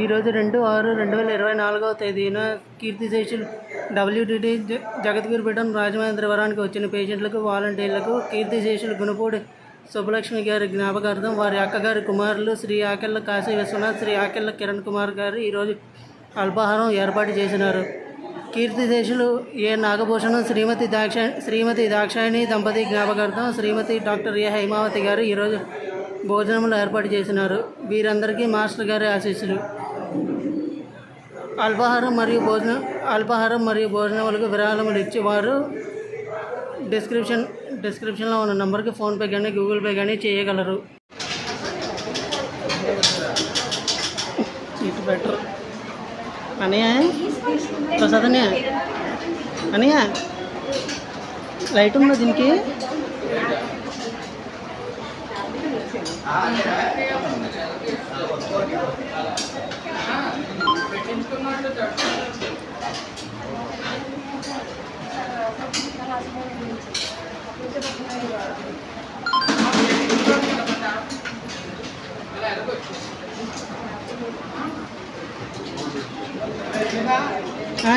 ఈరోజు రెండు ఆరు రెండు వేల ఇరవై నాలుగవ తేదీన కీర్తిశేషులు డబ్ల్యూటీటీ జ జగద్గురుపీఠం రాజమహేంద్రవరానికి వచ్చిన పేషెంట్లకు వాలంటీర్లకు కీర్తిశేషులు గుణపూడి సుబ్బలక్ష్మి గారి జ్ఞాపకార్థం వారి అక్కగారి కుమారులు శ్రీ ఆకెళ్ళ కాశీ విశ్వనాథ్ శ్రీ ఆకెళ్ళ కిరణ్ కుమార్ గారు ఈరోజు అల్పాహారం ఏర్పాటు చేసినారు. కీర్తిశేషులు ఏ నాగభూషణం శ్రీమతి దాక్ష శ్రీమతి దాక్షాయణి దంపతి జ్ఞాపకార్థం శ్రీమతి డాక్టర్ ఏ హైమావతి గారు ఈరోజు భోజనములు ఏర్పాటు చేసినారు. వీరందరికీ మాస్టర్ గారి ఆశీస్సులు. అల్పాహారం మరియు భోజనం అల్పాహారం మరియు భోజనములకు విరాళములు ఇచ్చేవారు. డిస్క్రిప్షన్ డిస్క్రిప్షన్లో ఉన్న నెంబర్కి ఫోన్పే కానీ గూగుల్ పే కానీ చేయగలరు. Seat better. అనియా? ప్రసాద్ అన్నయ్య అనియా? లైట్ ఉందా దీనికి?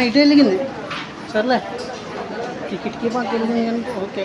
ఇటు వెలిగింది సర్లే ఈ కిటికీ పక్క వెళ్ళింది కనుక ఓకే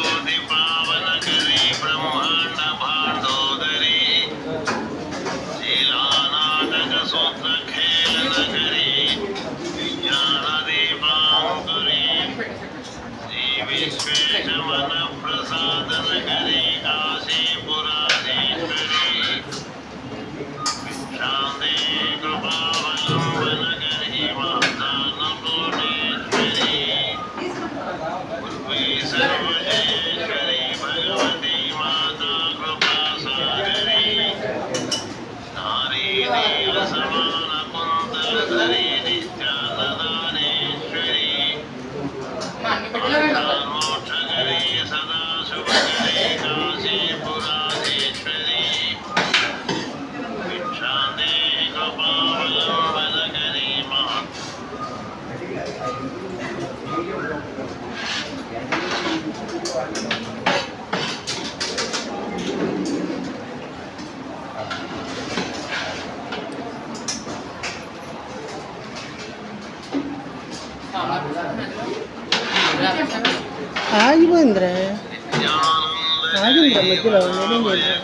Holy ఆగిపోయిందిరా ఆగిందిరా మధ్యలో నేనేం చేయలేదు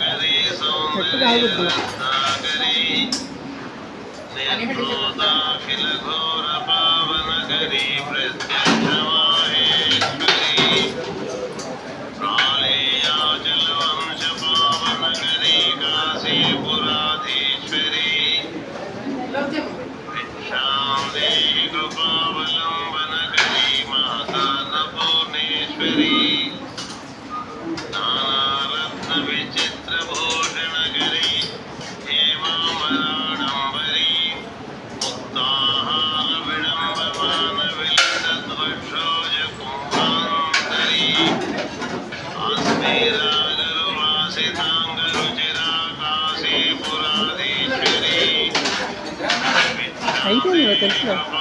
ఆగుద్దు. అయిపోయింది